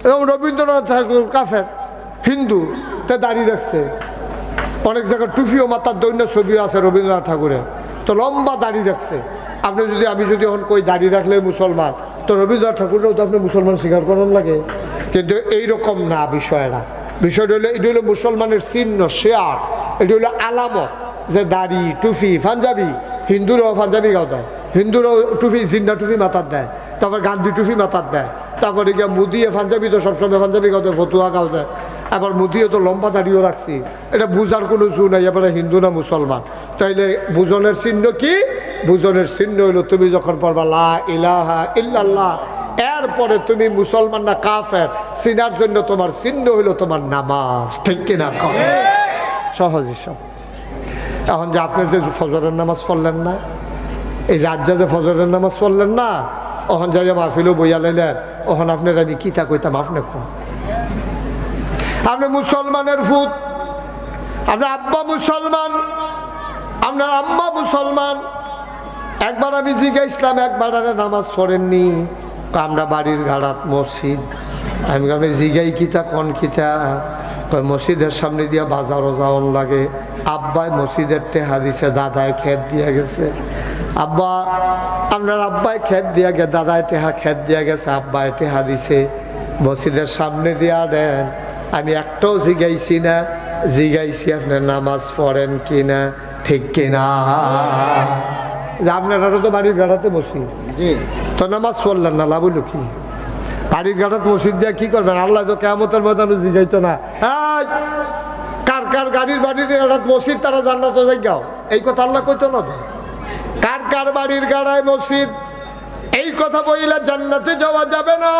এবং রবীন্দ্রনাথ ঠাকুর কাফের, হিন্দু, তে দাঁড়িয়ে রাখছে। অনেক জায়গায় টুফিও মাতার দৈন্য ছবিও আছে রবীন্দ্রনাথ ঠাকুরের। তো লম্বা দাঁড়িয়ে রাখছে। আপনি যদি আমি যদি এখন কই দাঁড়িয়ে রাখলে মুসলমান, তো রবীন্দ্রনাথ ঠাকুরেও তো আপনি মুসলমান স্বীকার করার লাগে। কিন্তু এইরকম না বিষয়টা বিষয়টা হলো এটা হলো মুসলমানের চিহ্ন, শেয়ার। এটা হলো আলামত যে দাড়ি, টুফি, পাঞ্জাবি, হিন্দুরাও পাঞ্জাবি গাও দেয়। হিন্দুরাও টুফি, জিন্দা টুফি মাথার দেয়। তারপর গান্ধী টুফি মাথার দেয়। তারপরে গিয়ে মুদিয়ে পাঞ্জাবি তো সবসময় পাঞ্জাবি গাও দেয় ফতুয়া গাও দেয় আবার মুদিয়ে তো লম্বা দাড়িও রাখছি। এটা বুঝার কোনো জু নাই, এবারে হিন্দু না মুসলমান। তাইলে বুজনের চিহ্ন কি? বুজনের চিহ্ন হইল তুমি যখন পড়বা, লা ইলাহা ইল্লাল্লাহ এরপরে তুমি মুসলমান না কাফের, চিনার জন্য তোমার চিহ্ন হইল তোমার নামাজ। ঠিক কিনা সহজ সব এখন যে আপনি যে ফজরের নামাজ পড়লেন না, এই যে আজ্জা যে ফজরের নামাজ পড়লেন না ওখান যাই মাহফিলও বইয়া লাইলেন। ওখান আপনার আমি কিতা কইতাম, আপনি কোন? আপনি মুসলমানের ফুট আপনার আব্বা মুসলমান। আপনার আম্মা মুসলমান। একবার আমি জিজ্ঞাসলাম, একবার আরে নামাজ পড়েননি। আমরা বাড়ির ঘাড়াত মসজিদ। আমি জিগাই কিতা কন কিতা মসজিদের সামনে দিয়া বাজারও যাওয়ান লাগে। আব্বাই মসজিদের টেহা দিছে দাদায় খেত দিয়া গেছে। আব্বা আপনার আব্বাই খেত দিয়া গে দাদায় টেহা খেত দিয়া গেছে আব্বাই টেহা দিছে। মসজিদের সামনে দিয়া দেন আমি একটাও জিগাইছি না। জিগাইছি আপনার নামাজ পড়েন কিনা ঠিক কিনা যে আপনারা তো বাড়ির বেড়াতে বসি। জি। তো নামাজ পড়লেন না লাভ কি? বাড়ির গাড়াত মসজিদ দিয়ে কি করবেন? আল্লাহ তো কেমতের ময়দানে জিগাইতো না। কার কার গাড়ির বাড়ির গাড়াত মসজিদ, তারা জান্নাত যাইগাও। এই কথা আল্লাহ কইতো না তো? কার কার বাড়ির গাড়ায় মসজিদ? এই কথা বইলে জান্নাতে যাওয়া যাবে না।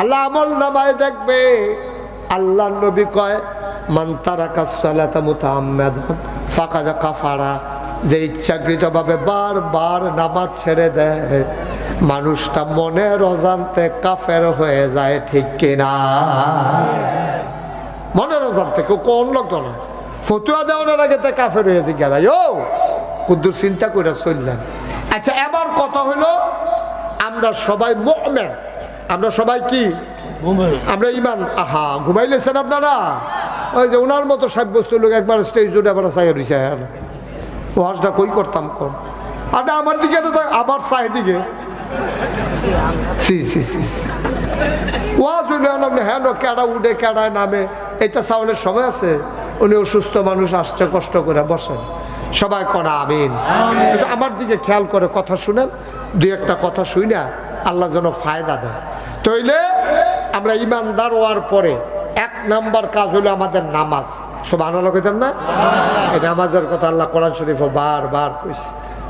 আল্লাহ আমল নামায় দেখবে, আল্লাহ নবী কয়, মান তারাকা সালাতা মুতাআম্মাদান, ফাকাদ কাফারা। যে ইচ্ছাকৃতভাবে বারবার নামাজ ছেড়ে দেয়। মানুষটা মনের অজান্তে কাফের হয়ে যায় ঠিক কিনা? মনের অজান্তে কেউ কোন লোক না। ফতুয়া দেওয়ার আগে তো কাফের হয়ে যায় ভাই ও কুদ্দুর চিন্তা করে চললেন। আচ্ছা এবার কথা হলো আমরা সবাই মোমেন। আমরা সবাই কি? আমরা ইমান আহা ঘুমাইলেছেন আপনারা? ওই যে ওনার মতো সাব্যস্ত লোক একবার স্টেজ জুড়ে আবার চাই রয়েছে আর ওয়াজটা কই করতাম কম আর আমার দিকে তো আবার চাই দিকে। হ্যাঁ আমার দিকে খেয়াল করে কথা শুনেন। দুই একটা কথা শুই না, আল্লাহ যেন ফায়দা দেয়। তইলে আমরা ইমানদার হওয়ার পরে এক নাম্বার কাজ হলো আমাদের নামাজ। সব আনালো না? এই নামাজের কথা আল্লাহ কোরআন শরীফ বারবার কইছে।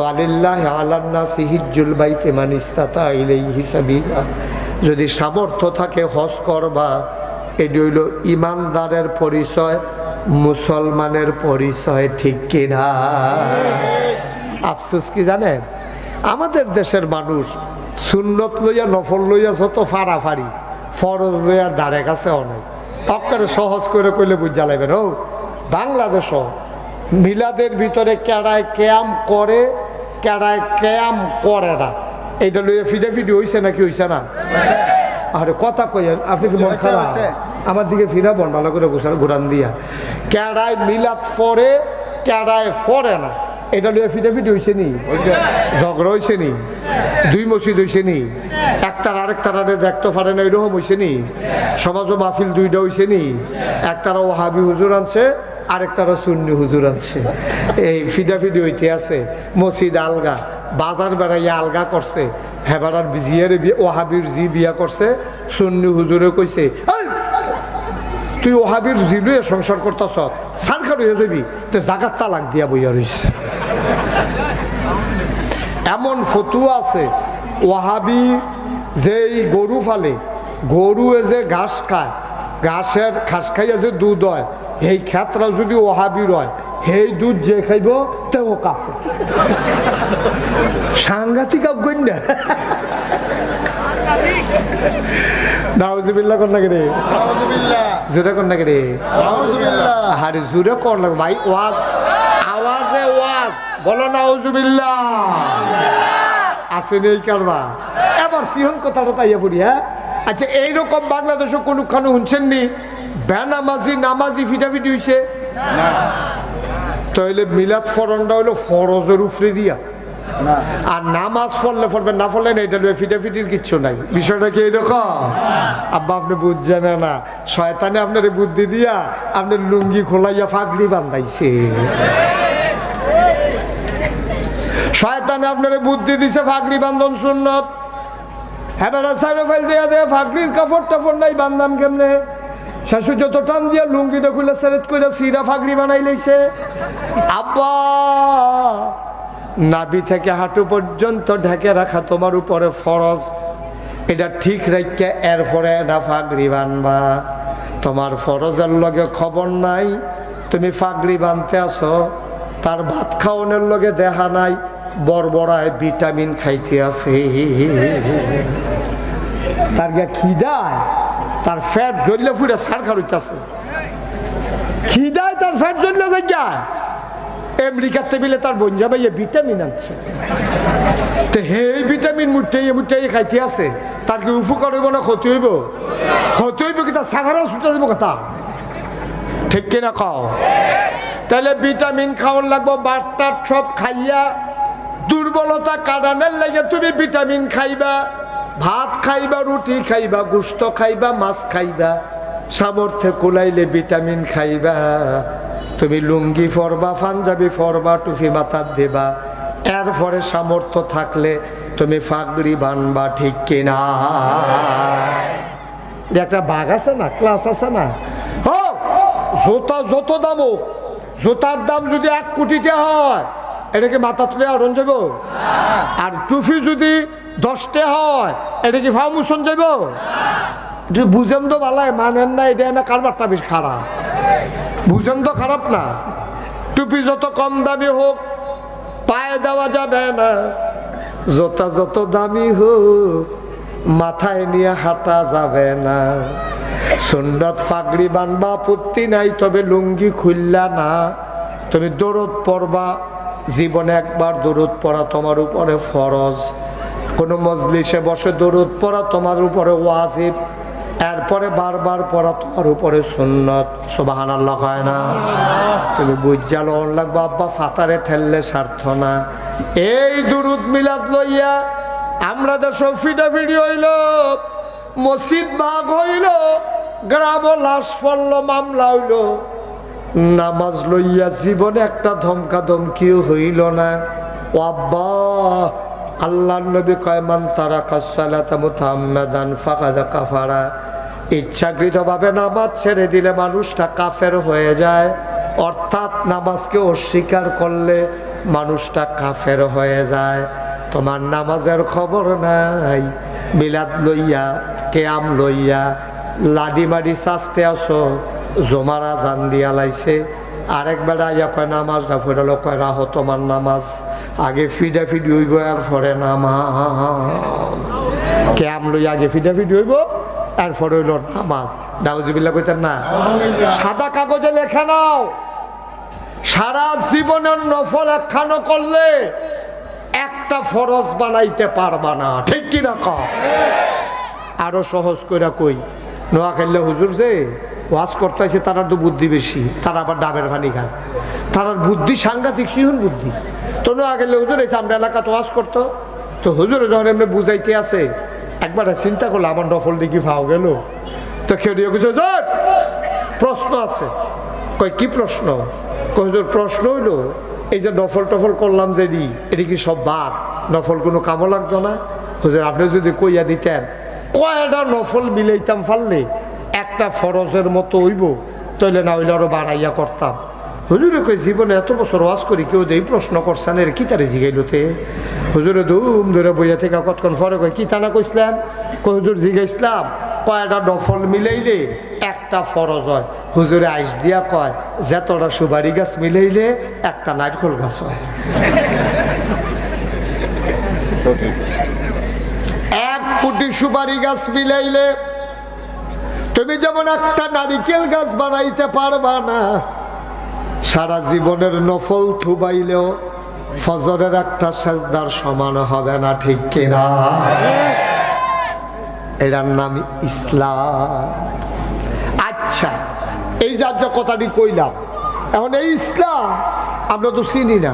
আলিল্লাহ আলান্না বাইতে মানিস্তাতা ইলাই হিসাবিলা যদি সামর্থ্য থাকে হজ করবা, এটি হইল ইমানদারের পরিচয়, মুসলমানের পরিচয়, ঠিক কিনা? আফসোস কি জানেন? আমাদের দেশের মানুষ সুন্নত লইয়া, নফল লইয়া যত ফাড়াফাড়ি, ফরজ লইয়া দাঁড়ে কাছে অনেক। আপনারা সহজ করে কইলে বুঝা লাগবেন ও বাংলাদেশও মিলাদের ভিতরে কেড়ায় ক্যাম করে কেড়ায় ক্যাম করে না। এইটা লইয়া ফিডাফিডি হইছে নাকি হইছে না? আরে কথা কইেন আপনি কি মন খারাপ? আমার দিকে ফিরা বন ভালো করে ঘুষার ঘুরান দিয়া। কেড়ায় মিলাদ ফরে কেড়ায় ফরে না। এটা লইয়া ফিডাফিডি হইছে নি? ঝগড়া হইছে নি? দুই মসজিদ হইছে নি? একটার আরেকটার আরে দেখতে পারে না এরকম হইছে নি? সমাজ ও মাহফিল দুইটা হইছে নি? একটারা ওহাবি হুজুর আনছে আরেকটারা সুন্নি হুজুর আনছে। এই ফিডাফিডি হইতে আছে মসজিদ আলগা বাজার বেড়াইয়া আলগা করছে হেবারার জিয়ারে বিয়ে ওহাবির জি বিয়া করছে সুন্নি হুজুরে কইছে "এই, তুই ওহাবির জিলুয়ে সংসার করতেছ সারখার হয়ে যাবি তো জাগাত তালাক দিয়া বইয়া রইস। এমন ফতুয়া আছে ওহাবি যেই গরু ফালে গরু যে ঘাস খায় ঘাসের ঘাস খাইয়া যে দুধ হয় এই ক্ষেত্রা যদি ওহাবির হয় সেই দুধ যে খাইব তেও কাফে সাংঘাতিক নাউজুবিল্লাহ কর লাগে রে? জোরে কর লাগে রে? আরে জোরে কর লাগে ভাই ওয়াজ আওয়াজে ওয়াজ। বলো নাউজুবিল্লাহ। কারবা। এবার সিহন কথাটা তাইয়া পড়ি হ্যাঁ? আচ্ছা এইরকম বাংলাদেশে কোনখানে শুনছেন নি বেনামাজি নামাজি ফিটাফিটি হইছে? তাহলে মিলাদ ফরনটা হইল ফরজের উপরে দিয়া। আর নামাজ পড়লে পড়বেন না পড়লে না এটা ফিটাফিটির কিচ্ছু নাই। বিষয়টা কি এরকম আব্বা আপনি বুঝছেন না শয়তানে আপনার বুদ্ধি দিয়া আপনার লুঙ্গি খোলাইয়া ফাগড়ি বান্ধাইছে। শয়তানে আপনার বুদ্ধি দিছে ফাগড়ি বান্ধন সুন্নত। হ্যাঁ সাইডে ফাইল দিয়া দেয় ফাগড়ির কাপড় টাপড় নাই বান্ধাম কেমনে? শাশু যত টান দিয়া লুঙ্গিটা খুলে সেরেট করে সিরা ফাগড়ি বানাই লাইছে। আব্বা নাবি থেকে হাঁটু পর্যন্ত ঢেকে রাখা তোমার উপরে ফরজ। এটা ঠিক রেখে এরপরে না ফাগড়ি বানবা। তোমার ফরজের লগে খবর নাই, তুমি ফাগড়ি বানতে আসো তার ভাত খাওয়ানোর লগে দেখা নাই বড়বড়ায় ভিটামিন খাইতে আছে। তার গা খিদায়? তার ফ্যাট জ্বললে ফুটে সার খারুইতেছে খিদায় তার ফ্যাট জ্বললে যায় আমেরিকার টেবিলে তার বঞ্জা ভাইয়া ভিটামিন আনছে। তো হে ভিটামিন মুঠাইয়ে মুঠাইয়ে খাইতে আছে, তার কি উপকার হইব না ক্ষতি হইব? ক্ষতি হইব কি তার সাধারণ ছুটে দেবো কথা? ঠিক কিনা খাও তাহলে ভিটামিন খাওয়ার লাগবো, বাটটার সব খাইয়া দুর্বলতা কাটানোর লাগে তুমি ভিটামিন খাইবা। ভাত খাইবা রুটি খাইবা গুস্ত খাইবা মাছ খাইবা সামর্থ্যে কুলাইলে ভিটামিন খাইবা। তুমি লুঙ্গি ফরবা পাঞ্জাবি ফরবা টুফি মাথার দেবা। এরপরে সামর্থ্য থাকলে তুমি ফাগড়ি বানবা ঠিক কিনা? একটা বাঘ আছে না? ক্লাস আছে না? জোতা যত দাম হোক জোতার দাম যদি এক কোটিটা হয় এটা কি মাথা তুলে আরন যাব? আর টুফি যদি দশটা হয়। এটা কি ফাউমুশন যাব তুই বুঝেন তো ভালাই মানেন না, এটা না কারবারটা বেশ খারাপ। বুঝেন তো খারাপ না? টুপি যত কম দামি হোক, পায়ে দেওয়া যাবে না। জোতা যত দামি হোক, মাথায় নিয়ে হাঁটা যাবে না। সুন্নত ফাগড়ি বানবা আপত্তি নাই, তবে লুঙ্গি খুললা না। তুমি দৌড়ত পড়বা, জীবনে একবার দৌড়ত পড়া তোমার উপরে ফরজ। কোনো মজলিসে বসে দৌড়ত পড়া তোমার উপরে ওয়াজিব, এরপরে বারবার পড়া তোমার উপরে সুন্নত। সোবাহান আল্লাহ হয় না। তুমি বুঝাল লাগবো, আব্বা ফাতারে ঠেললে স্বার্থ না। এই দুরুদ মিলাদ লইয়া আমরা তো সব ফিটাফিটি হইল, মসজিদ ভাগ হইল, গ্রাম লাশ পড়ল, মামলা হইল। নামাজ লইয়া জীবনে একটা ধমকা ধমকিও হইল না। আব্বা আল্লাহ নবী কয়মান তারা কাসালাতা মুতাম্মাদান ফাকাদা কাফারা। ইচ্ছাকৃতভাবে নামাজ ছেড়ে দিলে মানুষটা কাফের হয়ে যায়। অর্থাৎ নামাজকে অস্বীকার করলে মানুষটা কাফের হয়ে যায়। তোমার নামাজের খবর নাই। মিলাদ লইয়া, কেয়াম লইয়া লাডি মাডি চাচতে আসো, জমারা জান দিয়া লাইছে। আরেক বেড়া ইয়া কয় নামাজ না ফেরালো কয়, রাহ, তোমার নামাজ। আগে ফিডা ফিডি হইব আর পরে নামাজ কেয়াম লই আগে ফিডা ফিডি হইব, এরপরে হইল নামাজ। ডাউজিবিল্লা কইতেন না, সাদা কাগজে লেখা নাও, সারা জীবনের নফল একখানো করলে একটা ফরজ বানাইতে পারবা না। ঠিক কি না আরও সহজ কইরা কই নোয়া খেললে হুজুর যে ওয়াজ করতেছে, তারার তো বুদ্ধি বেশি, তারা আবার ডাবের পানি খায়। তারার বুদ্ধি সাংঘাতিক, সিহুন বুদ্ধি। তো নোয়া খেললে হুজুর এসে আমরা এলাকা তো ওয়াজ করতো। তো হুজুরে যখন এমনি বুঝাইতে আছে একবার চিন্তা করল, আমার নফল দিকে ফাও গেল। তো কেউ কিছু প্রশ্ন আছে। কয়, কি প্রশ্ন? কয়, হুজুর, প্রশ্ন হইল, এই যে নফল টফল করলাম যে এডি এটি কি সব বাদ? নফল কোনো কামও লাগতো না? হুজুর, আপনি যদি কইয়া দিতেন কয়টা নফল মিলাইতাম পারলে একটা ফরজের মতো হইব, তাইলে না হইলে আরও বাড়াইয়া করতাম। হুজুরে কই জীবনে এত বছর ওয়াজ করি, কেউ দেই প্রশ্ন করছেন এর কি তারে জিগাইলোতে হুজুরে ধুম ধরে বইয়া থেকে কতক্ষণ ফরে কয়, কি তানা কইসলেন কই হুজুর জিগাইছিলাম, কয়টা ডফল মিলাইলে একটা ফরজ হয়। হুজুরে আইস দিয়া কয়, যেতটা সুপারি গাছ মিলাইলে একটা নারকল গাছ হয়। এক কোটি সুপারি গাছ মিলাইলে তুমি যেমন একটা নারিকেল গাছ বানাইতে পারবা না, সারা জীবনের নফল থুবাইলেও ফজরের একটা সেজদার সমান হবে না, ঠিক কিনা? এটার নাম ইসলাম। আচ্ছা এই যে কথাটি কইলাম, এখন এই ইসলাম আমরা তো চিনি না।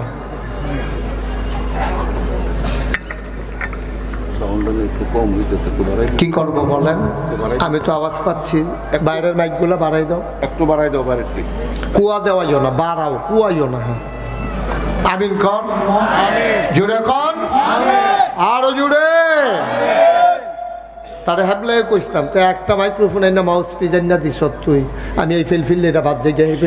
সাউন্ডটা একটু কম হইতেছে একটু বাড়াই কি করব বলেন? আমি তো আওয়াজ পাচ্ছি। বাইরের মাইকগুলো বাড়াই দাও। একটু বাড়াই দাও বাড়ি কুয়া দেওয়াইও না বাড়াও কুয়াইও না হ্যাঁ। আমিন কন জুড়ে কন আরও জুড়ে? তারে তো একটা মাইক্রোফোন মাউথ না দিস তুই। আমি এই ফিল ফিল এটা বাদ ফিল